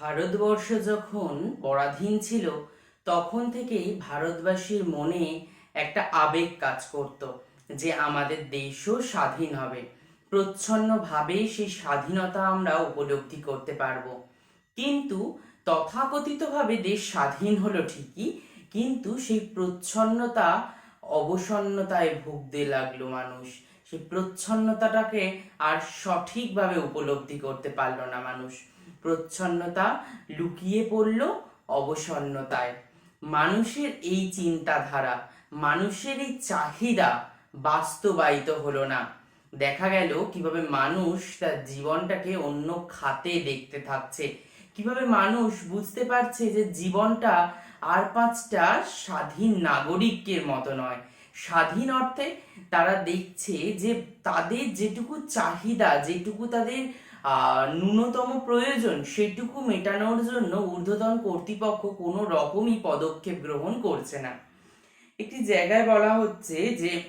ভারতবর্ষ যখন পরাধীন ছিল, তখন থেকেই ভারতবাসীর মনে একটা আবেগ কাজ করত যে আমাদের দেশও স্বাধীন হবে। প্রচ্ছন্নভাবে সেই স্বাধীনতা আমরা উপলব্ধি করতে পারব। কিন্তু তথাকথিতভাবে দেশ স্বাধীন হলো ঠিকই, কিন্তু সেই প্রচ্ছন্নতা অবসন্নতায় ভুগতে লাগল মানুষ। সেই প্রচ্ছন্নতাটাকে আর সঠিকভাবে উপলব্ধি করতে পারল না মানুষ। প্রচ্ছন্নতা লুকিয়ে পড়ল অবসন্নতায়। মানুষের এই চিন্তাধারা, মানুষের এই চাহিদা বাস্তবায়িত হলো না। দেখা গেল কীভাবে মানুষ তার জীবনটাকে অন্য খাতে দেখতে থাকছে। কীভাবে মানুষ বুঝতে পারছে যে জীবনটা আর পাঁচটা স্বাধীন নাগরিকের মতো নয়। স্বাধীন অর্থে তারা দেখছে যে তাদের যেটুকু চাহিদা, যেটুকু তাদের ন্যূনতম প্রয়োজন, সেটুকু মেটানোর জন্য ঊর্ধ্বতন কর্তৃপক্ষ কোনো রকমই পদক্ষেপ গ্রহণ করছে না। একটি জায়গায় বলা হচ্ছে যে,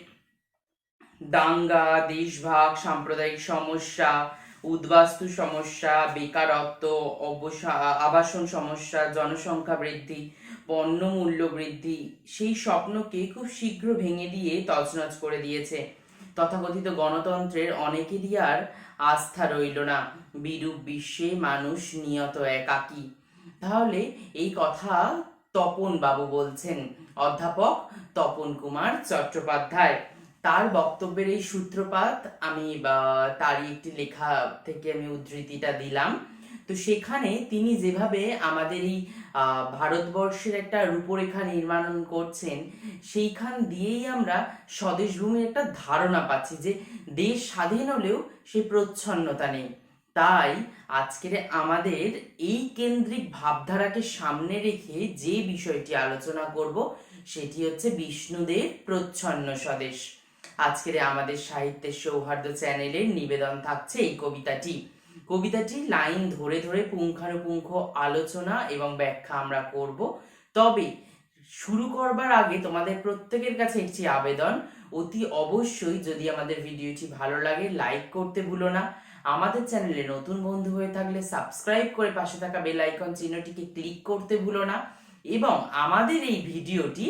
দাঙ্গা, দেশভাগ, সাম্প্রদায়িক সমস্যা, উদ্বাস্তু সমস্যা, বেকারত্ব, অবসা, আবাসন সমস্যা, জনসংখ্যা বৃদ্ধি, পণ্য মূল্য বৃদ্ধি, সেই স্বপ্নকে খুব শীঘ্র ভেঙে দিয়ে তছনছ করে দিয়েছে। তথাকথিত গণতন্ত্রের অনেকেরই আর আস্থা রইল না। বিরূপ বিশ্বে মানুষ নিয়ত একাকী। তাহলে এই কথা তপন বাবু বলছেন। অধ্যাপক তপন কুমার চট্টোপাধ্যায়, তার বক্তব্যের এই সূত্রপাত আমি তারই একটি লেখা থেকে আমি উদ্ধৃতিটা দিলাম। তো সেখানে তিনি যেভাবে আমাদের এই ভারতবর্ষের একটা রূপরেখা নির্মাণ করছেন, সেইখান দিয়েই আমরা স্বদেশ ভূমির একটা ধারণা পাচ্ছি যে দেশ স্বাধীন হলেও সেই প্রচ্ছন্নতা নেই। তাই আজকের আমাদের এই কেন্দ্রিক ভাবধারাকে সামনে রেখে যে বিষয়টি আলোচনা করব, সেটি হচ্ছে বিষ্ণুদের প্রচ্ছন্ন স্বদেশ। আজকের আমাদের সাহিত্যের সৌহার্দ্য চ্যানেলের নিবেদন থাকছে এই কবিতাটি। কবিতাটি লাইন ধরে ধরে পুঙ্খানুপুঙ্খ আলোচনা এবং ব্যাখ্যা আমরা করব। তবে শুরু করবার আগে তোমাদের প্রত্যেকের কাছে একটি আবেদন। অতি অবশ্যই যদি আমাদের ভিডিওটি ভালো লাগে, লাইক করতে ভুলো না। আমাদের চ্যানেলে নতুন বন্ধু হয়ে থাকলে সাবস্ক্রাইব করে পাশে থাকা বেল আইকন চিহ্নটিকে ক্লিক করতে ভুলো না। এবং আমাদের এই ভিডিওটি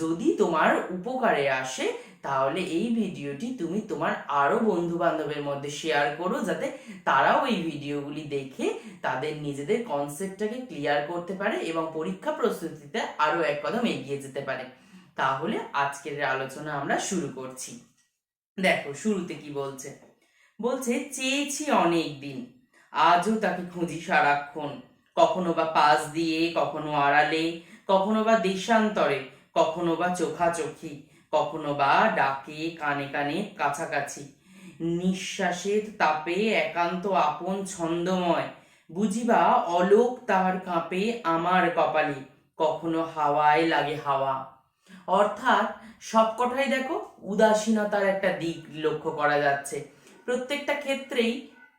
যদি তোমার উপকারে আসে তাহলে এই ভিডিওটি তুমি তোমার আরও বন্ধু বান্ধবের মধ্যে শেয়ার করো যাতে তারাও এই ভিডিওগুলি দেখে তাদের নিজেদের কনসেপ্টটাকে ক্লিয়ার করতে পারে এবং পরীক্ষা প্রস্তুতিতে আরও এক কদম এগিয়ে যেতে পারে। তাহলে আজকের আলোচনা আমরা শুরু করছি। দেখো, শুরুতে কি বলছে? বলছে, চেয়েছি অনেক দিন আজও তাকে খুঁজি সারাক্ষণ। কখনো বা পাশ দিয়ে, কখনো আড়ালে, কখনো বা দেশান্তরে, কখনো বা চোখাচোখি। কখনো বা ডাকে কানে কানে কাছাকাছি। নিঃশ্বাসের তাপে একান্ত আপন ছন্দময়। বুঝিবা, অলোক তাহার কাঁপে আমার কপালে। কখনো হাওয়ায় লাগে হাওয়া। অর্থাৎ সবকটাই দেখো উদাসীনতার একটা দিক লক্ষ্য করা যাচ্ছে। প্রত্যেকটা ক্ষেত্রেই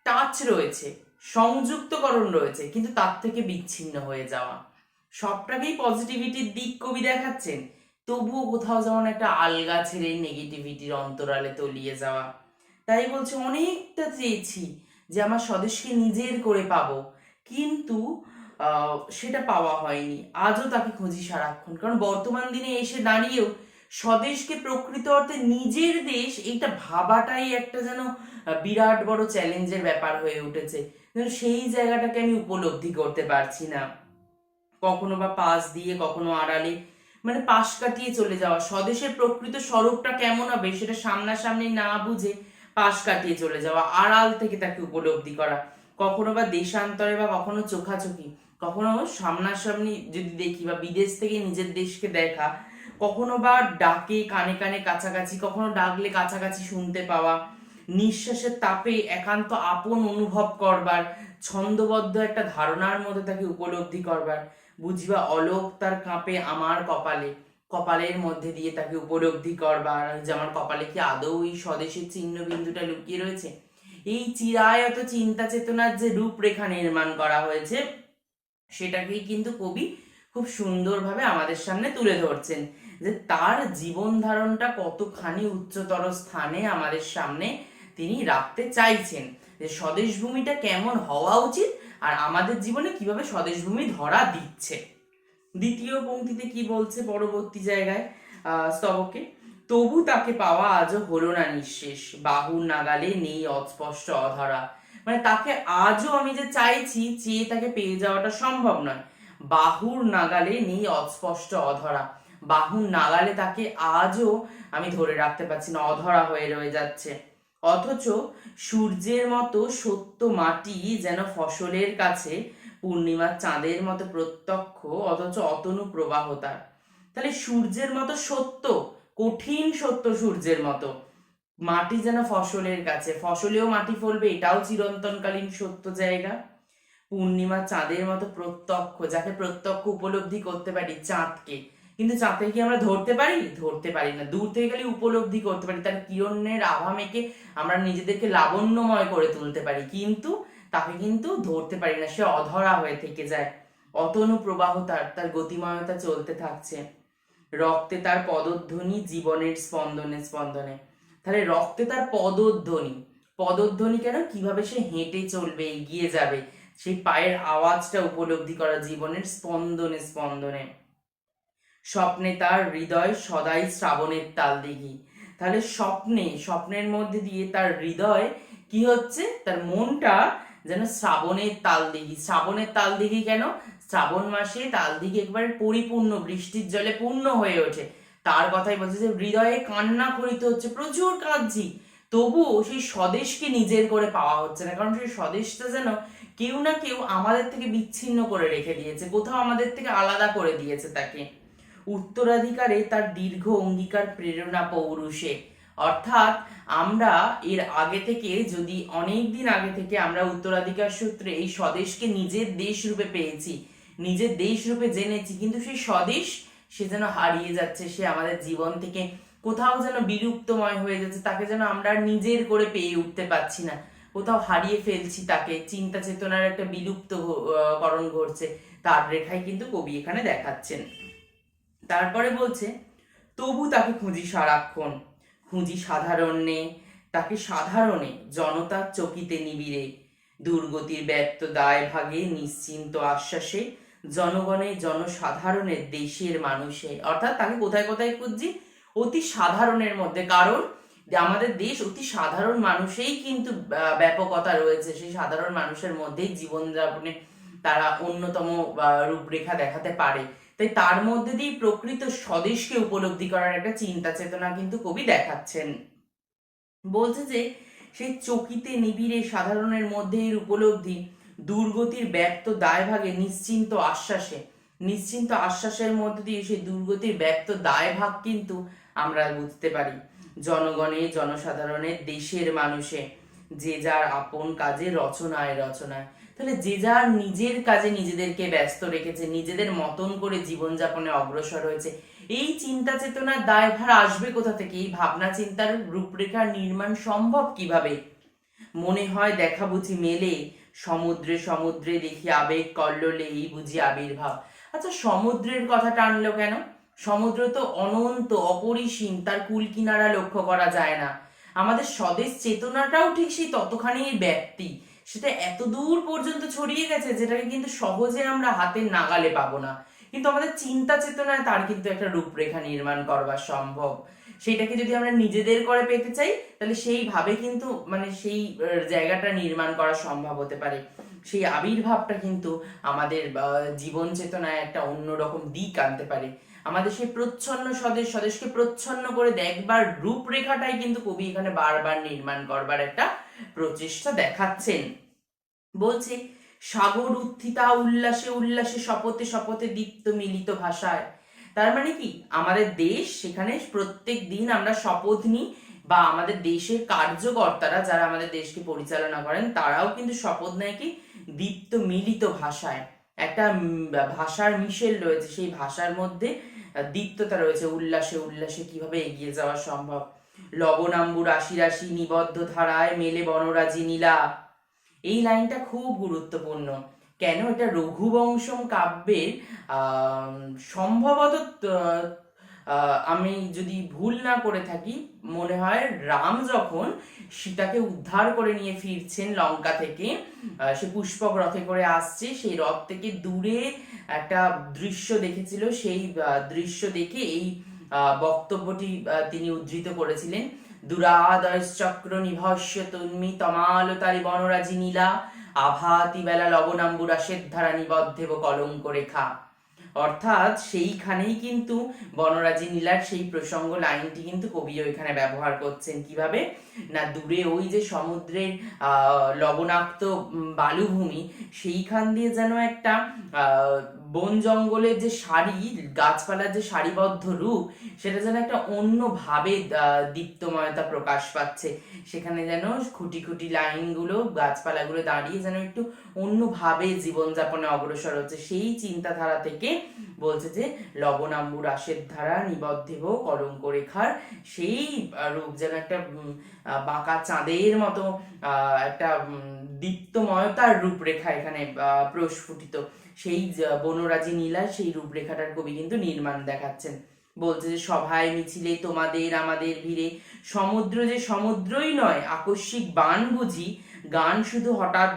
টাচ রয়েছে, সংযুক্তকরণ রয়েছে, কিন্তু তার থেকে বিচ্ছিন্ন হয়ে যাওয়া। সবটাকেই পজিটিভিটির দিক কবি দেখাচ্ছেন। তবুও কোথাও যেমন একটা আলগা ছেড়ে নেগেটিভিটির অন্তরালে তলিয়ে যাওয়া। তাই বলছে, অনেকটা চেয়েছি যে আমার স্বদেশকে নিজের করে পাবো, কিন্তু সেটা পাওয়া হয়নি। আজও তাকে খুঁজি সারাক্ষণ। কারণ বর্তমান দিনে এসে দাঁড়িয়েও স্বদেশকে প্রকৃত অর্থে নিজের দেশ, এইটা ভাবাটাই একটা যেন বিরাট বড় চ্যালেঞ্জের ব্যাপার হয়ে উঠেছে। সেই জায়গাটাকে আমি উপলব্ধি করতে পারছি না। কখনো বা পাশ দিয়ে, কখনো আড়ালে মানে পাশ কাটিয়ে চলে যাওয়া। স্বদেশের প্রকৃত স্বরূপটা কেমন হবে সেটা সামনাসামনি না বুঝে পাশ কাটিয়ে চলে যাওয়া, আড়াল থেকে তাকে উপলব্ধি করা। কখনো বা দেশান্তরে বা কখনো চোখাচোখি, কখনো সামনাসামনি যদি দেখি বা বিদেশ থেকে নিজের দেশকে দেখা, কখনো বা ডাকে কানে কানে কাছাকাছি, কখনো ডাকলে কাছাকাছি শুনতে পাওয়া, নিঃশ্বাসের তাপে একান্ত আপন অনুভব করবার, ছন্দবদ্ধ একটা ধারণার মধ্যে তাকে উপলব্ধি করবার। বুঝিবা, অলোক তার কাঁপে আমার কপালে। কপালের মধ্যে দিয়ে তাকে উপলব্ধি করবার যে আমার কপালে কি আদৌ এই স্বদেশের চিহ্ন বিন্দুটা লুকিয়ে রয়েছে? এই চিরায়ত চিন্তা চেতনার যে রূপরেখা নির্মাণ করা হয়েছে, সেটাকেই কিন্তু কবি খুব সুন্দরভাবে আমাদের সামনে তুলে ধরছেন যে তার জীবন ধারণটা কতখানি উচ্চতর স্থানে আমাদের সামনে তিনি রাখতে চাইছেন যে স্বদেশ ভূমিটা কেমন হওয়া উচিত আর আমাদের জীবনে কীভাবে স্বদেশ ভূমি ধরা দিচ্ছে। দ্বিতীয় পংক্তিতে কি বলছে পরবর্তী জায়গায় স্তবকে? তবু তাকে পাওয়া আজও হলো না নিঃশেষ, বাহুর নাগালে নেই অস্পষ্ট অধরা। মানে তাকে আজও আমি যে চাইছি, চেয়ে তাকে পেয়ে যাওয়াটা সম্ভব নয়। বাহুর নাগালে নেই অস্পষ্ট অধরা। বাহুর নাগালে তাকে আজও আমি ধরে রাখতে পারছি না, অধরা হয়ে রয়ে যাচ্ছে। অথচ সূর্যের মতো সত্য মাটি যেন ফসলের কাছে, পূর্ণিমার চাঁদের মতো প্রত্যক্ষ, অথচ অতনু প্রবাহ তার। তাহলে সূর্যের মতো সত্য, কঠিন সত্য সূর্যের মতো। মাটি যেন ফসলের কাছে, ফসলেও মাটি ফলবে, এটাও চিরন্তনকালীন সত্য জায়গা। পূর্ণিমা চাঁদের মতো প্রত্যক্ষ, যাকে প্রত্যক্ষ উপলব্ধি করতে পারি, চাঁদকে। কিন্তু চাঁদকে কি আমরা ধরতে পারি? ধরতে পারি না। দূর থেকে খালি উপলব্ধি করতে পারি। তার কিরণের আভা মেখে আমরা নিজেদেরকে লাবণ্যময় করে তুলতে পারি। কিন্তু তাকে কিন্তু ধরতে পারি না। সে অধরা হয়ে থেকে যায়। অতনু প্রবাহ তার তার গতিময়তা চলতে থাকছে। রক্তে তার পদধ্বনি জীবনের স্পন্দনে স্পন্দনে। তাহলে রক্তে তার পদধ্বনি। পদধ্বনি কেন? কীভাবে সে হেঁটে চলবে, এগিয়ে যাবে? সেই পায়ের আওয়াজটা উপলব্ধি করা জীবনের স্পন্দনে স্পন্দনে। স্বপ্নে তার হৃদয় সদাই শ্রাবণের তাল দিঘি। তাহলে স্বপ্নে, স্বপ্নের মধ্যে দিয়ে তার হৃদয় কি হচ্ছে? তার মনটা যেন শ্রাবণের তাল দিঘি। শ্রাবণের তাল দিঘি কেন? শ্রাবণ মাসে তাল দিঘি একবারে পরিপূর্ণ, বৃষ্টির জলে পূর্ণ হয়ে ওঠে। তার কথাই বলছে যে হৃদয়ে কান্না করিতে হচ্ছে, প্রচুর কাঁদছি। তবুও সেই স্বদেশকে নিজের করে পাওয়া হচ্ছে না, কারণ সেই স্বদেশটা যেন কেউ না কেউ আমাদের থেকে বিচ্ছিন্ন করে রেখে দিয়েছে, কোথাও আমাদের থেকে আলাদা করে দিয়েছে তাকে। উত্তরাধিকারে তার দীর্ঘ অঙ্গীকার প্রেরণা পৌরুষে। অর্থাৎ আমরা এর আগে থেকে, যদি অনেক দিন আগে থেকে আমরা উত্তরাধিকার সূত্রে এই স্বদেশকে নিজের দেশ রূপে পেয়েছি, নিজের দেশ রূপে জেনেছি, কিন্তু সেই স্বদেশ সে যেন হারিয়ে যাচ্ছে, সে আমাদের জীবন থেকে কোথাও যেন বিলুপ্তময় হয়ে যাচ্ছে, তাকে যেন আমরা নিজের করে পেয়ে উঠতে পারছি না। কোথাও হারিয়ে ফেলছি তাকে, চিন্তা চেতনার একটা বিলুপ্ত করণ ঘটছে, তার রেখায় কিন্তু কবি এখানে দেখাচ্ছেন। তারপরে বলছে, তবু তাকে খুঁজি সারাক্ষণ, খুঁজি সাধারণে, তাকে সাধারণে জনতার চকিতে নিবিড়ে। দুর্গতির ব্যক্ত দায় ভাগে নিশ্চিন্ত আশ্বাসে জনগণে জনসাধারণের দেশের মানুষে অর্থাৎ তাকে কোথায় কোথায় খুঁজছি? অতি সাধারণের মধ্যে। কারণ, আমাদের দেশ অতি সাধারণ মানুষেই কিন্তু ব্যাপকতা রয়েছে। সেই সাধারণ মানুষের মধ্যেই জীবনযাপনে তারা অন্যতম রূপরেখা দেখাতে পারে। তাই তার মধ্যে দিয়ে প্রকৃত স্বদেশকে উপলব্ধি করার একটা চিন্তা চেতনা কিন্তু কবি দেখাচ্ছেন। বলছে যে সেই চকিতে নিবিড়ে সাধারণের মধ্যে এর উপলব্ধি দুর্গতির ব্যক্ত দায়ভাগে নিশ্চিন্ত আশ্বাসে। নিশ্চিন্ত আশ্বাসের মধ্যে দিয়ে সেই দুর্গতির ব্যক্ত দায়ভাগ কিন্তু আমরা বুঝতে পারি। জনগণে জনসাধারণের দেশের মানুষে, যে যার আপন কাজে রচনায় রচনায়। তাহলে যে যার নিজের কাজে নিজেদেরকে ব্যস্ত রেখেছে, নিজেদের মতন করে জীবনযাপনে অগ্রসর হয়েছে, এই চিন্তা চেতনার দায়ভার আসবে কোথা থেকে? এই ভাবনা চিন্তার রূপরেখা নির্মাণ সম্ভব কীভাবে? মনে হয় দেখা বুঝি মেলে, সমুদ্রে সমুদ্রে দেখি আবেগ কল্লোলে এই বুঝি আবির্ভাব। আচ্ছা সমুদ্রের কথা টানলো কেন? সমুদ্র তো অনন্ত, অপরিসীম, তার কুল কিনারা লক্ষ্য করা যায় না। আমাদের স্বদেশ চেতনাটাও ঠিক সেই ততখানি ব্যক্তি। সেটা এত দূর পর্যন্ত ছড়িয়ে গেছে যেটাকে কিন্তু সহজে আমরা হাতের নাগালে পাবো না। কিন্তু আমাদের চিন্তা চেতনায় তার কিন্তু একটা রূপরেখা নির্মাণ করবার সম্ভব। সেইটাকে যদি আমরা নিজেদের করে পেতে চাই, তাহলে সেইভাবে কিন্তু মানে সেই জায়গাটা নির্মাণ করা সম্ভব হতে পারে। সেই আবির্ভাবটা কিন্তু আমাদের জীবন চেতনায় একটা অন্যরকম দিক আনতে পারে। আমাদের সেই প্রচ্ছন্ন স্বদেশ, স্বদেশকে প্রচ্ছন্ন করে দেখবার রূপরেখাটাই কিন্তু কবি এখানে বারবার নির্মাণ করবার একটা প্রচেষ্টা দেখাচ্ছেন। বলছে, সাগর উত্থিতা, উল্লাসে উল্লাসে, শপথে শপথে দীপ্ত মিলিত ভাষায়। তার মানে কি? আমাদের দেশ সেখানে প্রত্যেক দিন আমরা শপথ নিই, বা আমাদের দেশের কার্যকর্তারা যারা আমাদের দেশকে পরিচালনা করেন, তারাও কিন্তু শপথ নেয় কি? দীপ্ত মিলিত ভাষায়। একটা ভাষার মিশেল রয়েছে, সেই ভাষার মধ্যে দীপ্ততা রয়েছে, উল্লাসে উল্লাসে কীভাবে এগিয়ে যাওয়া সম্ভব? লবণাম্বু রাশি রাশি নিবদ্ধ ধারায় মেলে বনরাজি নীলা। এই লাইনটা খুব গুরুত্বপূর্ণ। কেন? এটা রঘুবংশম কাব্যের সম্ভবত আমি যদি ভুল না করে থাকি, মনে হয় রাম যখন সীতাকে উদ্ধার করে নিয়ে ফিরছেন লঙ্কা থেকে সে পুষ্পক রথে করে আসছে, সেই রথ থেকে দূরে একটা দৃশ্য দেখেছিল, সেই দৃশ্য দেখে এই বক্তব্যটি তিনি উদ্ধৃত করেছিলেন। দুরাদয় চক্র নিভস্য তন্মি তমালতারি বনরাজি নীলা। আভাতি বেলা লবণাম্বুরাসের ধারা নিবদ্ধেব কলঙ্ক রেখা। অর্থাৎ সেইখানেই কিন্তু বনরাজি নীলার সেই প্রসঙ্গ লাইনটি কিন্তু কবি ওইখানে ব্যবহার করছেন কীভাবে? না দূরে ওই যে সমুদ্রের লবণাক্ত বালুভূমি, সেইখান দিয়ে যেন একটা বন জঙ্গলের যে সারি গাছপালার যে সারিবদ্ধ রূপ, সেটা যেন একটা অন্যভাবে দীপ্তময়তা প্রকাশ পাচ্ছে। সেখানে যেন খুঁটি খুঁটি লাইনগুলো, গাছপালাগুলো দাঁড়িয়ে যেন একটু অন্যভাবে জীবনযাপনে অগ্রসর হচ্ছে। সেই চিন্তাধারা থেকে বলছে যে লবণাম্বু রাসের ধারা নিবদ্ধেব কলঙ্ক রেখার সেই রূপ যেন একটা বাঁকা চাঁদের মতো একটা দীপ্তময়তার রূপরেখা এখানে প্রস্ফুটিত। সেই বনরাজি নীলা সেই রূপরেখাটার কবি কিন্তু নির্মাণ দেখাচ্ছেন। বলছে যে সভায় মিছিলে তোমাদের আমাদের ভিড়ে, সমুদ্র যে সমুদ্রই নয়, আকস্মিক বান বুঝি, গান শুধু হঠাৎ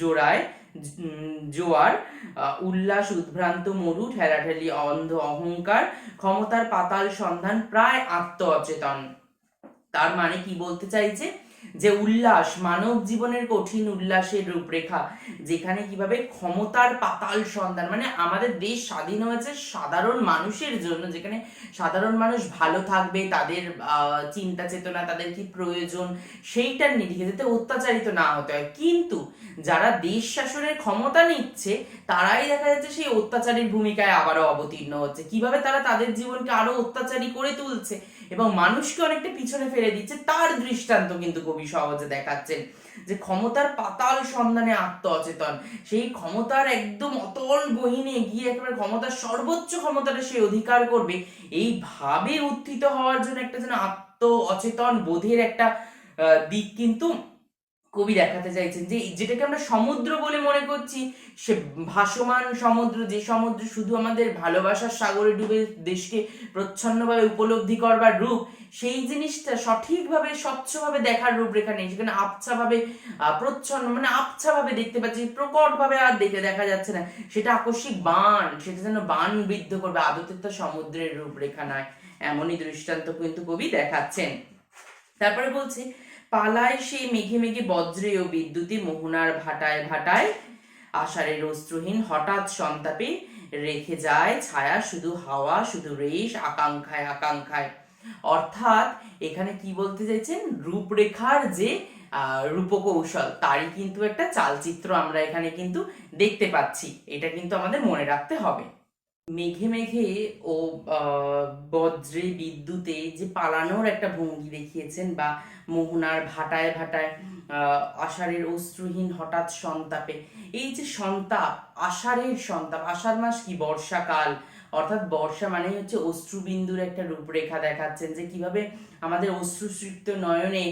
জোড়ায় জোয়ার উল্লাস, উদ্ভ্রান্ত, মরু, ঠেলাঠেলি, অন্ধ, অহংকার, ক্ষমতার পাতাল সন্ধান, প্রায় আত্ম অচেতন তার মানে কি বলতে চাইছে? যে উল্লাস, মানব জীবনের কঠিন উল্লাসের রূপরেখা, যেখানে কীভাবে ক্ষমতার পাতাল সন্ধান মানে আমাদের দেশ স্বাধীন হয়েছে সাধারণ মানুষের জন্য, যেখানে সাধারণ মানুষ ভালো থাকবে, তাদের চিন্তা চেতনা, তাদের কি প্রয়োজন, সেইটার নিরিখে যাতে অত্যাচারিত না হতে হয়। কিন্তু যারা দেশ শাসনের ক্ষমতা নিচ্ছে, তারাই দেখা যাচ্ছে সেই অত্যাচারীর ভূমিকায় আবারও অবতীর্ণ হচ্ছে। কীভাবে তারা তাদের জীবনকে আরও অত্যাচারী করে তুলছে এবং মানুষকে অনেকটা পিছনে ফেলে দিচ্ছে, তার দৃষ্টান্ত কিন্তু কবি সহজে দেখাচ্ছেন। যে ক্ষমতার পাতাল সন্ধানে আত্ম অচেতন সেই ক্ষমতার একদম অতল গহীনে গিয়ে একেবারে ক্ষমতার সর্বোচ্চ ক্ষমতাটা সে অধিকার করবে, এই ভাবে উত্থিত হওয়ার জন্য একটা যেন আত্ম অচেতন বোধের একটা দিক কিন্তু কবি দেখাতে চাইছেন যে যেটাকে আমরা সমুদ্র বলে মনে করছি, সে ভাসমান সমুদ্র, যে সমুদ্র শুধু আমাদের ভালোবাসার সাগরে ডুবে দেশকে প্রচ্ছন্নভাবে উপলব্ধি করবার রূপ, সেই জিনিসটা সঠিকভাবে, স্বচ্ছভাবে দেখার রূপরেখা নেই। সেখানে আবছাভাবে প্রচ্ছন্ন মানে আবছাভাবে দেখতে পাচ্ছি, প্রকটভাবে আর দেখে দেখা যাচ্ছে না। সেটা আকস্মিক বান, সেটা যেন বান বিদ্ধ করবে, আদতে তো সমুদ্রের রূপরেখা নয় এমনই দৃষ্টান্ত কিন্তু কবি দেখাচ্ছেন। তারপরে বলছে পালায় সেই মেঘে মেঘে বজ্রে ও বিদ্যুতে মোহনার ভাটায় ভাটায় আষাঢ়ের অস্ত্রহীন হঠাৎ সন্তাপে রেখে যায় ছায়া শুধু হাওয়া, শুধু রেশ, আকাঙ্ক্ষায় আকাঙ্ক্ষায়। অর্থাৎ এখানে কি বলতে চাইছেন? রূপরেখার যে রূপকৌশল, তারই কিন্তু একটা চালচিত্র আমরা এখানে কিন্তু দেখতে পাচ্ছি। এটা কিন্তু আমাদের মনে রাখতে হবে। মেঘে মেঘে ও বজ্রে বিদ্যুতে যে পালানোর একটা ভঙ্গি দেখিয়েছেন বা মোহনার ভাটায় ভাটায় আষাঢ়ের অশ্রুহীন হঠাৎ সন্তাপে। এই যে সন্তাপ, আষাঢ়ের সন্তাপ, আষাঢ় মাস কি বর্ষাকাল? অর্থাৎ বর্ষা মানেই হচ্ছে অশ্রুবিন্দুর একটা রূপরেখা দেখাচ্ছেন যে কীভাবে আমাদের অশ্রুসৃপ্ত নয়নে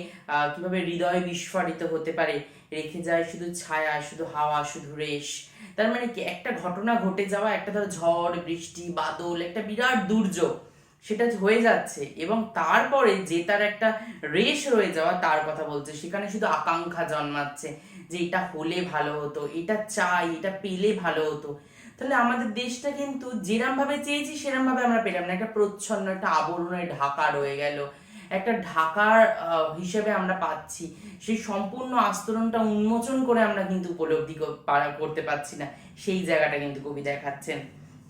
কীভাবে হৃদয় বিস্ফারিত হতে পারে। রেখে যায় শুধু ছায়া, শুধু হাওয়া, শুধু রেশ। তার মানে কি? একটা ঘটনা ঘটে যাওয়া, একটা ধরো ঝড়, বৃষ্টি, বাদল, একটা বিরাট দুর্যোগ, সেটা হয়ে যাচ্ছে। এবং তারপরে যে তার একটা রেশ রয়ে যাওয়া, তার কথা বলছে, সেখানে শুধু আকাঙ্ক্ষা জন্মাচ্ছে যে এটা হলে ভালো হতো, এটা চাই, এটা পেলে ভালো হতো। তাহলে আমাদের দেশটা কিন্তু যেরম ভাবে চেয়েছি সেরম ভাবে আমরা পেলাম না। একটা প্রচ্ছন্ন, একটা আবরণে ঢাকা রয়ে গেল। একটা ঢাকার হিসেবে আমরা পাচ্ছি। সেই সম্পূর্ণ আস্তরণটা উন্মোচন করে আমরা কিন্তু উপলব্ধি কর- করতে পারছি না। সেই জায়গাটা কিন্তু কবি দেখাচ্ছেন।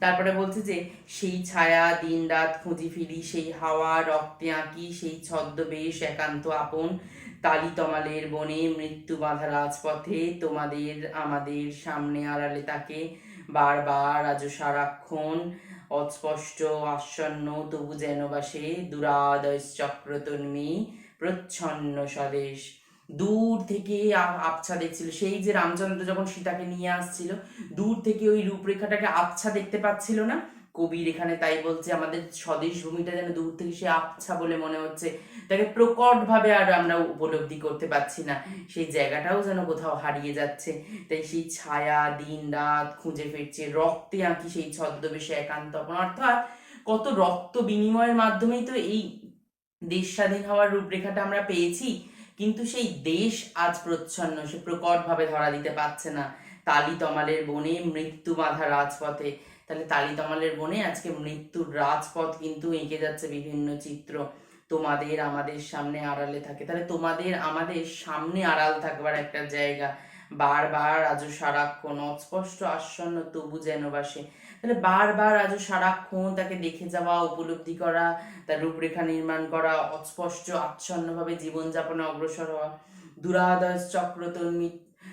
তারপরে বলছে যে, সেই ছায়া, দিন রাত খুঁজি ফিরি, সেই হাওয়া, রক্তে আঁকি, সেই ছদ্মবেশ, একান্ত আপন। তালি তমালের বনে মৃত্যু বাঁধা রাজপথে, তোমাদের, আমাদের সামনে আড়ালে তাকে। বারবার আজ সারাক্ষণ অস্পষ্ট আসন্ন তবু যেন বাসে দুরাদয় চক্রতন্মী প্রচ্ছন্ন স্বদেশ। দূর থেকে আবছা দেখছিল। সেই যে রামচন্দ্র যখন সীতাকে নিয়ে আসছিল, দূর থেকে ওই রূপরেখাটাকে আবছা দেখতে পাচ্ছিল না? কবির এখানে তাই বলছে, আমাদের স্বদেশ ভূমিটা যেন দূর থেকে সে আবছা বলে মনে হচ্ছে। তাকে প্রকট ভাবে আর আমরা উপলব্ধি করতে পারছি না। সেই জায়গাটাও যেন কোথাও হারিয়ে যাচ্ছে। তাই সেই ছায়া, দিন, রাত খুঁজে ফিরছে। রক্তে আঁকি সেই ছদ্মবেশে একান্ত অর্থাৎ কত রক্ত বিনিময়ের মাধ্যমেই তো এই দেশ স্বাধীন হওয়ার রূপরেখাটা আমরা পেয়েছি। কিন্তু সেই দেশ আজ প্রচ্ছন্ন, সে প্রকটভাবে ধরা দিতে পারছে না। তালি তমালের বনে মৃত্যু বাঁধা রাজপথে। তাহলে তালি তমালের বনে আজকে মৃত্যুর রাজপথ কিন্তু এঁকে যাচ্ছে বিভিন্ন চিত্র। তোমাদের আমাদের সামনে আড়ালে থাকে। তাহলে তোমাদের আমাদের সামনে আড়াল থাকবার একটা জায়গা। বারবার আজও সারাক্ষণ, অস্পষ্ট আসন্ন তবু যেন বাসে। তাহলে বারবার আজও সারাক্ষণ তাকে দেখে যাওয়া, উপলব্ধি করা, তার রূপরেখা নির্মাণ করা, অস্পষ্ট, আচ্ছন্নভাবে জীবনযাপনে অগ্রসর হওয়া। দুরাদয় চক্র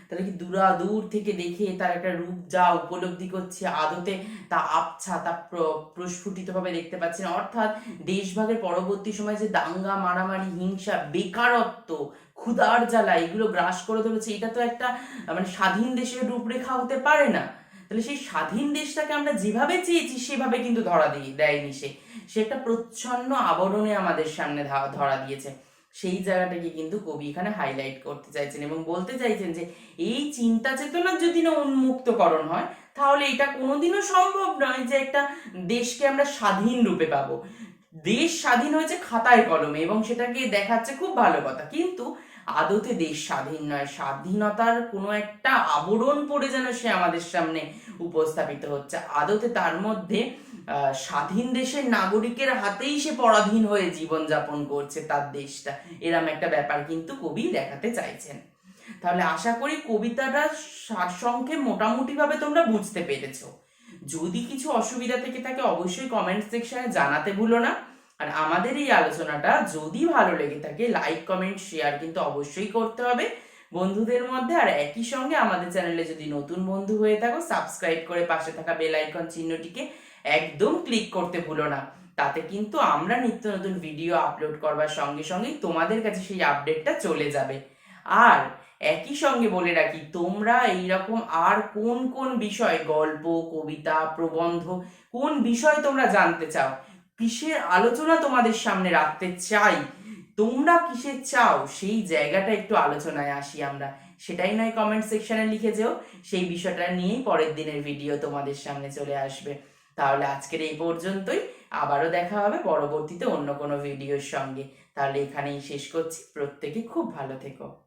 তাহলে কি দূরা, দূর থেকে দেখে তার একটা রূপ যা উপলব্ধি করছে আদতে তা আবছা, তা প্র- প্রস্ফুটিতভাবে দেখতে পাচ্ছেন। অর্থাৎ দেশভাগের পরবর্তী সময় যে দাঙ্গা, মারামারি, হিংসা, বেকারত্ব, ক্ষুধার জ্বালা, এগুলো গ্রাস করে ধরেছে এটা তো একটা মানে স্বাধীন দেশের রূপরেখা হতে পারে না। তাহলে সেই স্বাধীন দেশটাকে আমরা যেভাবে চেয়েছি, সেভাবে কিন্তু ধরা দিয়ে, দেয়নি সে। সে একটা প্রচ্ছন্ন আবরণে আমাদের সামনে ধরা দিয়েছে। সেই জায়গাটাকে কিন্তু কবি এখানে হাইলাইট করতে চাইছেন এবং বলতে চাইছেন যে, এই চিন্তা চেতনার যদি না উন্মুক্তকরণ হয়, তাহলে এটা কোনোদিনও সম্ভব নয় যে একটা দেশকে আমরা স্বাধীন রূপে পাবো। দেশ স্বাধীন হয়েছে খাতায় কলমে এবং সেটাকে দেখাচ্ছে খুব ভালো কথা। কিন্তু আদতে দেশ স্বাধীন নয়, স্বাধীনতার কোনো একটা আবরণ পড়ে যেন সে আমাদের সামনে উপস্থাপিত হচ্ছে। আদতে তার মধ্যে স্বাধীন দেশের নাগরিকের হাতেই সে পরাধীন হয়ে জীবনযাপন করছে তার দেশটা। এরম একটা ব্যাপার কিন্তু কবি দেখাতে চাইছেন। তাহলে আশা করি কবিতাটা সারসংক্ষেপ মোটামুটিভাবে তোমরা বুঝতে পেরেছ। যদি কিছু অসুবিধা থেকে থাকে অবশ্যই কমেন্ট সেকশনে জানাতে ভুলো না। আর আমাদের এই আলোচনাটা যদি ভালো লেগে থাকে লাইক কমেন্ট শেয়ার কিন্তু অবশ্যই করতে হবে। বন্ধুদের মধ্যে আর একই সঙ্গে আমাদের চ্যানেলে যদি নতুন বন্ধু হয়ে থাকো সাবস্ক্রাইব করে পাশে থাকা বেল আইকন চিহ্নটিকে একদম ক্লিক করতে ভুলো না। তাতে কিন্তু আমরা নিত্য নতুন ভিডিও আপলোড করবার সঙ্গে সঙ্গেই তোমাদের কাছে সেই আপডেটটা চলে যাবে। আর একই সঙ্গে বলে রাখি, তোমরা এইরকম আর কোন কোন বিষয়, গল্প, কবিতা, প্রবন্ধ, কোন বিষয় তোমরা জানতে চাও, কিসের আলোচনা তোমাদের সামনে রাখতে চাই, তোমরা কিসের চাও, সেই জায়গাটা একটু আলোচনায় আসি আমরা। সেটাই নয় কমেন্ট সেকশনে লিখে যেও, সেই বিষয়টা নিয়েই পরের দিনের ভিডিও তোমাদের সামনে চলে আসবে। তাহলে আজকের এই পর্যন্তই। আবারও দেখা হবে পরবর্তীতে অন্য কোনো ভিডিওর সঙ্গে। তাহলে এখানেই শেষ করছি। প্রত্যেকে খুব ভালো থেকো।